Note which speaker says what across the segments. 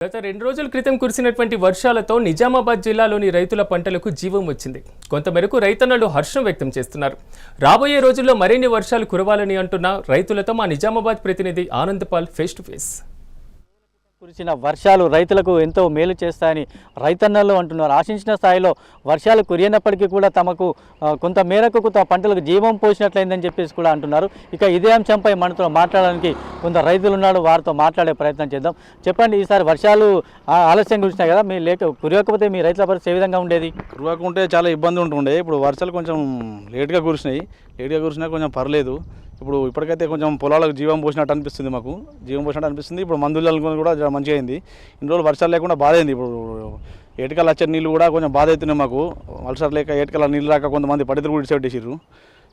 Speaker 1: గత రెండు రోజుల క్రితం కురిసినటువంటి వర్షాలతో నిజామాబాద్ జిల్లాలోని రైతుల పంటలకు జీవం వచ్చింది. కొంతమేరకు రైతన్నలు హర్షం వ్యక్తం చేస్తున్నారు. రాబోయే రోజుల్లో మరిన్ని వర్షాలు కురవాలని అంటున్న రైతులతో మా నిజామాబాద్ ప్రతినిధి ఆనంద్పాల్ ఫేస్ టు ఫేస్
Speaker 2: కురిసిన వర్షాలు రైతులకు ఎంతో మేలు చేస్తాయని రైతన్నలు అంటున్నారు. ఆశించిన స్థాయిలో వర్షాలు కురియనప్పటికీ కూడా తమకు కొంత మేరకు తమ పంటలకు జీవం పోసినట్లయిందని చెప్పేసి కూడా అంటున్నారు. ఇక ఇదే అంశంపై మనతో మాట్లాడడానికి కొంత రైతులు ఉన్నారు వారితో మాట్లాడే ప్రయత్నం చేద్దాం. చెప్పండి ఈసారి వర్షాలు ఆలస్యం కురిసినాయి కదా మీ లేక కురియకపోతే మీ రైతుల పరిస్థితి ఏ విధంగా ఉండేది?
Speaker 3: కురవకుంటే చాలా ఇబ్బంది ఉంటుండే. ఇప్పుడు వర్షాలు కొంచెం లేట్గా కురిసినాయి. లేట్గా కురిసినా కొంచెం పర్లేదు. ఇప్పుడు ఇప్పటికైతే కొంచెం పొలాలకు జీవం పోసినట్టు అనిపిస్తుంది మాకు. జీవం పోసినట్టు అనిపిస్తుంది. ఇప్పుడు మందులు కూడా మంచిగా అయింది. ఇన్ని రోజులు వర్షాలు లేకుండా బాధ అయింది. ఇప్పుడు ఏటికల్ వచ్చే నీళ్ళు కూడా కొంచెం బాధ అవుతున్నాయి మాకు. వర్షాలు లేక ఏటికల నీళ్ళు రాక కొంతమంది పడితులు కూడా ఇడిచిపెట్టేసారు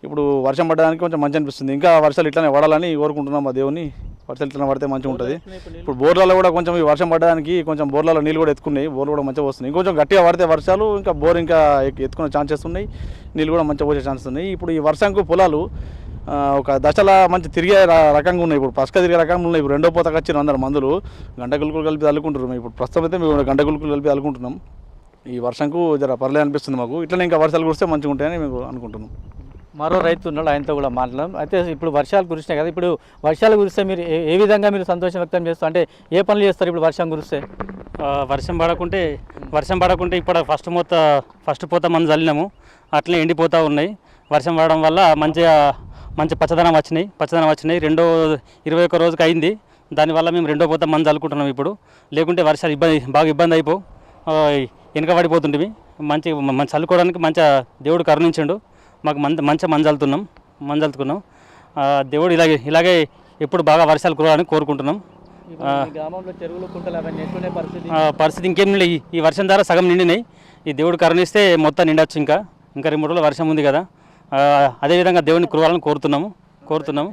Speaker 3: ఇప్పుడు వర్షం పడడానికి కొంచెం మంచి అనిపిస్తుంది. ఇంకా వర్షాలు ఇట్లానే పడాలని కోరుకుంటున్నాం మా దేవుని. వర్షాలు ఇట్లా పడితే మంచిగా ఉంటుంది. ఇప్పుడు బోర్లలో కూడా కొంచెం ఈ వర్షం పడడానికి కొంచెం బోర్లలో నీళ్ళు కూడా ఎత్తుకున్నాయి. బోర్లు కూడా మంచిగా వస్తున్నాయి. ఇంకొంచెం గట్టిగా పడితే వర్షాలు ఇంకా బోర్ ఇంకా ఎక్- ఎత్తుకునే ఛాన్సెస్ ఉన్నాయి. నీళ్ళు కూడా మంచిగా పోసే ఛాన్సెస్ ఉన్నాయి. ఇప్పుడు ఈ వర్షంకు పొలాలు ఒక దశలా మంచి తిరిగే రకంగా ఉన్నాయి. ఇప్పుడు పసుక తిరిగే రకంగా ఉన్నాయి. ఇప్పుడు రెండో పోతకు వచ్చిన అందరు మందులు గంట గులుకులు కలిపి చల్లుకుంటారు ఇప్పుడు ప్రస్తుతం అయితే మేము గంట గులుకులు కలిపి చల్లుకుంటున్నాం ఈ వర్షంకు జర పర్లేదు అనిపిస్తుంది మాకు. ఇట్లనే ఇంకా వర్షాలు కురిస్తే మంచిగా ఉంటాయని మేము అనుకుంటున్నాం.
Speaker 2: మరో రైతు ఉన్నాడు ఆయనతో కూడా మాట్లాడడం అయితే ఇప్పుడు వర్షాలు కురిసినాయి కదా ఇప్పుడు వర్షాలు కురిస్తే మీరు ఏ- ఏ విధంగా మీరు సంతోషం వ్యక్తం చేస్తారు? అంటే ఏ పనులు చేస్తారు ఇప్పుడు వర్షం కురిస్తే?
Speaker 4: ఆ, వర్షం పడకుంటే వర్షం పడకుంటే ఇప్పుడు ఫస్ట్ మూత ఫస్ట్ పూత మనం చల్లినాము. అట్లనే ఎండిపోతూ ఉన్నాయి. వర్షం పడడం వల్ల మంచిగా మంచి పచ్చదనం వచ్చినాయి పచ్చదనం వచ్చినాయి. రెండో ఇరవై ఒక్క రోజుకి అయింది. దానివల్ల మేము రెండో పూత మనం చల్లుకుంటున్నాం ఇప్పుడు. లేకుంటే వర్షాలు ఇబ్బంది బాగా ఇబ్బంది అయిపో ఆ, వెనక పడిపోతుంటివి. మంచి మంచి చల్లుకోవడానికి మంచిగా దేవుడు కరుణించిండు. మాకు మంచి మంచిగా మంజలుతున్నాం మంజలుతుకున్నాం ఆ, దేవుడు ఇలాగే ఇలాగే ఎప్పుడు బాగా వర్షాలు కురవాలని కోరుకుంటున్నాం.
Speaker 2: పరిస్థితి.
Speaker 4: ఇంకేం ఈ- వర్షం ద్వారా సగం నిండినాయి. ఈ దేవుడు కరుణిస్తే మొత్తం నిండొచ్చు ఇంకా. ఇంకా రెండు మూడు రోజులు వర్షం ఉంది కదా. అదేవిధంగా దేవుని కురవాలని కోరుతున్నాము కోరుతున్నాము.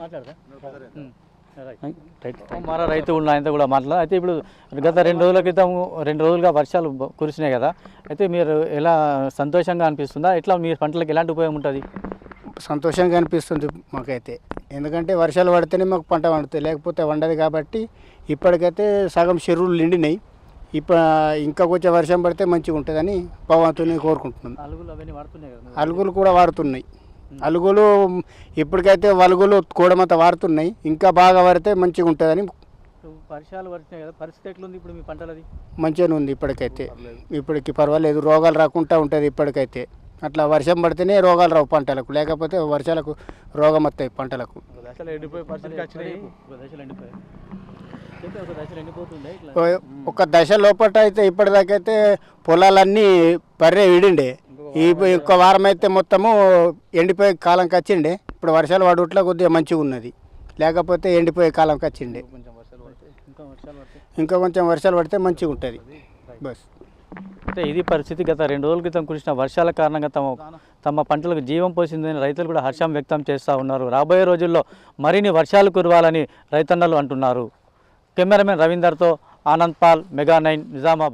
Speaker 4: రైట్
Speaker 2: మరో రైతు ఉన్న ఆయనతో కూడా మాట్లాడారు అయితే ఇప్పుడు గత రెండు రోజుల క్రితం రెండు రోజులుగా వర్షాలు కురిసినాయి కదా. అయితే మీరు ఎలా సంతోషంగా అనిపిస్తుందా? ఎట్లా మీ పంటలకు ఎలాంటి ఉపయోగం ఉంటుంది?
Speaker 5: సంతోషంగా అనిపిస్తుంది మాకైతే. ఎందుకంటే వర్షాలు పడితేనే మాకు పంట పండుతుంది. లేకపోతే వండదు కాబట్టి ఇప్పటికైతే సగం చెరువులు నిండినాయి. ఇప్పుడు ఇంకా కొంచెం వర్షం పడితే మంచిగా ఉంటుందని భగవంతుని కోరుకుంటున్నాం
Speaker 2: అలుగులు అవన్నీ వాడుతున్నాయి కదా
Speaker 5: అలుగులు కూడా వాడుతున్నాయి. అలుగులు ఇప్పటికైతే వలుగులు కూడమంత వాడుతున్నాయి ఇంకా బాగా పడితే మంచిగా ఉంటుందని
Speaker 2: వర్షాలు పడుతున్నాయి కదా పరిస్థితి ఎట్లుంది ఇప్పుడు మీ పంటలది?
Speaker 5: మంచిగానే ఉంది ఇప్పటికైతే. ఇప్పటికి పర్వాలేదు రోగాలు రాకుండా ఉంటుంది ఇప్పటికైతే. అట్లా వర్షం పడితేనే రోగాలు రావు పంటలకు లేకపోతే వర్షాలకు రోగం వస్తాయి పంటలకు.
Speaker 2: ఒక
Speaker 5: దశ లోపల అయితే ఇప్పటిదాకైతే పొలాలన్నీ పర్రే విడిండే. ఈ ఇంకో వారం అయితే మొత్తము ఎండిపోయే కాలంకి వచ్చిండే ఇప్పుడు వర్షాలు పడుట్లా కొద్దిగా మంచిగా ఉన్నది. లేకపోతే ఎండిపోయే కాలంకి వచ్చిండే ఇంకా కొంచెం వర్షాలు పడితే మంచిగా ఉంటుంది. బస్.
Speaker 2: అంటే ఇది పరిస్థితి గత రెండు రోజుల క్రితం కురిసిన వర్షాల కారణంగా తమ తమ పంటలకు జీవం పోసిందని రైతులు కూడా హర్షం వ్యక్తం చేస్తూ ఉన్నారు. రాబోయే రోజుల్లో మరిన్ని వర్షాలు కురవాలని రైతన్నలు అంటున్నారు. కెమెరామెన్ రవీందర్తో Anand Paul mega nine Nizamabad.